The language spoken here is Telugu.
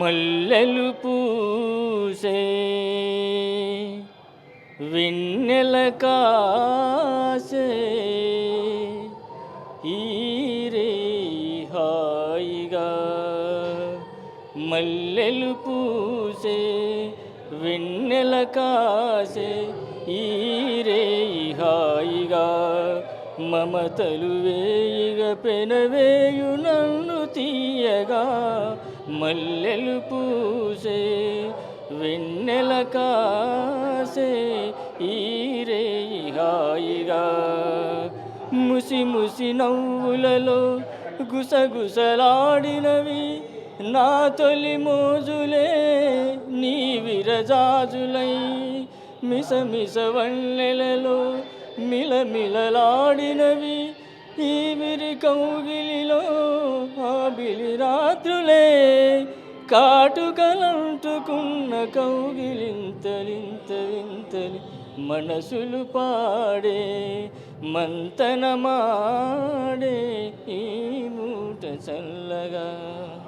మల్లెలు పూసే వెన్నెల కాసే ఈరే హాయిగా మల్లెలు పూసే వెన్నెల కాసే ఈరే హాయిగా మమతలు వేయిగ పెనవేయు నన్ను తీయగా మల్లెలు పూసే వెన్నెల కాసే ఈరే హాయిగా. ముసి ముసి నవ్వులలో గుసగుసలాడినవి నా తొలి మోజులే నీ విరజాజులై. మిస మిస వన్నెలలో మిలమిలలాడినవి ఈ విరి కౌగిలిలో ఆ బిలి రాత్రులే. కాటుకలంటుకున్న కౌగిలింతలింత వింతలి మనసులు పాడే మంతనమాడే ఈ మూట చల్లగా